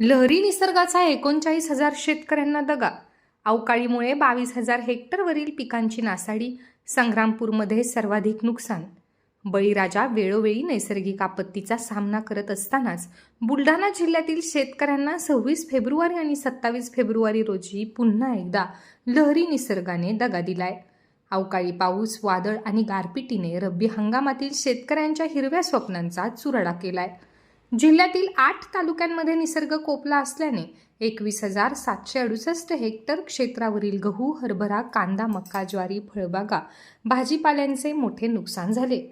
लहरी निसर्गाचा एकोणचाळीस हजार शेतकऱ्यांना दगा. अवकाळीमुळे बावीस हजार हेक्टरवरील पिकांची नासाडी संग्रामपूरमध्ये सर्वाधिक नुकसान. बळीराजा वेळोवेळी नैसर्गिक आपत्तीचा सामना करत असतानाच बुलढाणा जिल्ह्यातील शेतकऱ्यांना सव्वीस फेब्रुवारी आणि सत्तावीस फेब्रुवारी रोजी पुन्हा एकदा लहरी निसर्गाने दगा दिलाय. अवकाळी पाऊस वादळ आणि गारपिटीने रब्बी हंगामातील शेतकऱ्यांच्या हिरव्या स्वप्नांचा चुराडा केलाय. जिल्ह्यातील आठ तालुक्यांमध्ये निसर्ग कोपला असल्याने एकवीस हजार सातशे अडुसष्ट हेक्टर क्षेत्रावरील गहू हरभरा कांदा मका ज्वारी फळबागा भाजीपाल्यांचे मोठे नुकसान झाले.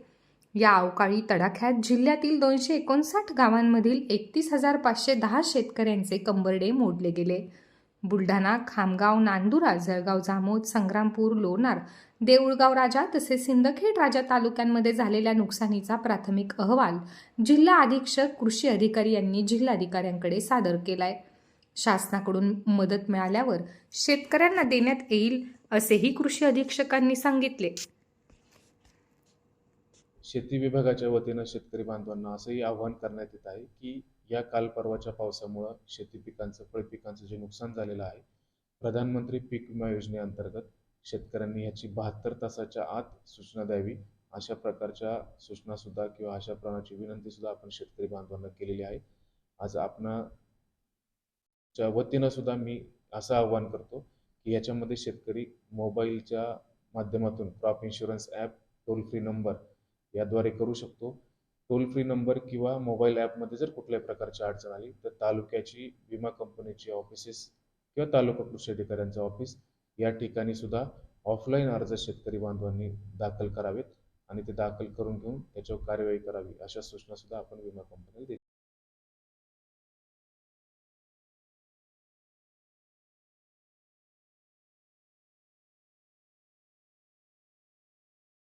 या अवकाळी तडाख्यात जिल्ह्यातील दोनशे एकोणसाठ गावांमधील एकतीस हजार पाचशे दहा शेतकऱ्यांचे कंबरडे मोडले गेले. बुलढाणा खामगाव नांदुरा जळगाव जामोद संग्रामपूर लोणार देऊळगाव राजा तसेच सिंदखेड राजा तालुक्यांमध्ये झालेल्या नुकसानीचा प्राथमिक अहवाल जिल्हा अधीक्षक कृषी अधिकारी यांनी जिल्हाधिकाऱ्यांकडे सादर केलाय. शासनाकडून मदत मिळाल्यावर शेतकऱ्यांना देण्यात येईल असेही कृषी अधीक्षकांनी सांगितले. शेती विभागाच्या वतीनं शेतकरी बांधवांना असंही आवाहन करण्यात येत आहे की या काल परवाच्या पावसामुळं शेती पिकांचं फळ पिकांचं जे नुकसान झालेलं आहे प्रधानमंत्री पीक विमा योजनेअंतर्गत शेतकऱ्यांनी ह्याची बहात्तर तासाच्या आत सूचना द्यावी अशा प्रकारच्या सूचनासुद्धा किंवा अशा प्रकारची विनंतीसुद्धा आपण शेतकरी बांधवांना केलेली आहे. आज आपणाच्या वतीनं सुद्धा मी असं आवाहन करतो की याच्यामध्ये शेतकरी मोबाईलच्या माध्यमातून crop insurance app toll free number याद्वारे करू शकतो. टोल फ्री नंबर किंवा मोबाईल ॲपमध्ये जर कुठल्याही प्रकारची अडचण आली तर तालुक्याची विमा कंपनीची ऑफिसेस किंवा तालुका कृषी अधिकाऱ्यांचं ऑफिस या ठिकाणी सुद्धा ऑफलाईन अर्ज शेतकरी बांधवांनी दाखल करावेत आणि ते दाखल करून घेऊन त्याच्यावर कार्यवाही करावी अशा सूचना सुद्धा आपण विमा कंपनीला देतो